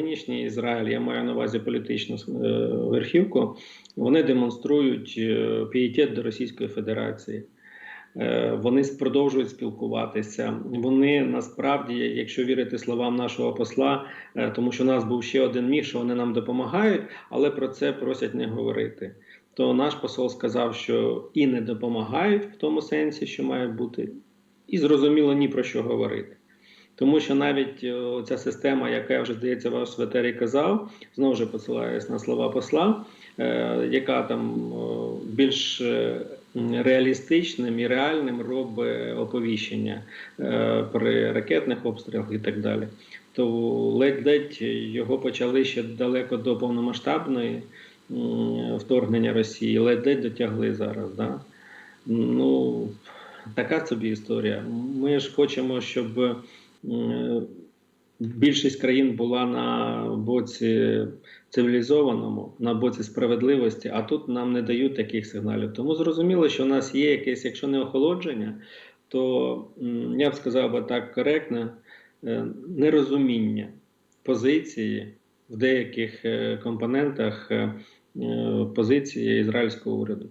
Нинішній Ізраїль, я маю на увазі політичну е, верхівку, вони демонструють е, пієтет до Російської Федерації. Е, Вони продовжують спілкуватися. Вони насправді, якщо вірити словам нашого посла, тому що у нас був ще один міг, що вони нам допомагають, але про це просять не говорити. То наш посол сказав, що і не допомагають в тому сенсі, що має бути, і зрозуміло ні про що говорити. Тому що навіть е, ця система, яка вже здається, ваш ветерій казав, знову ж посилаюсь на слова посла, е, яка там е, більш реалістичним і реальним робить оповіщення при ракетних обстрілах і так далі. То ледь-ледь його почали ще далеко до повномасштабної вторгнення Росії, ледь-ледь дотягли зараз. Да? Ну, така собі історія. Ми ж хочемо, щоб більшість країн була на боці цивілізованому, на боці справедливості, а тут нам не дають таких сигналів. Тому зрозуміло, що у нас є якесь, якщо не охолодження, то я б сказав би так коректно, е, нерозуміння позиції в деяких е, компонентах е, е, позиції ізраїльського уряду.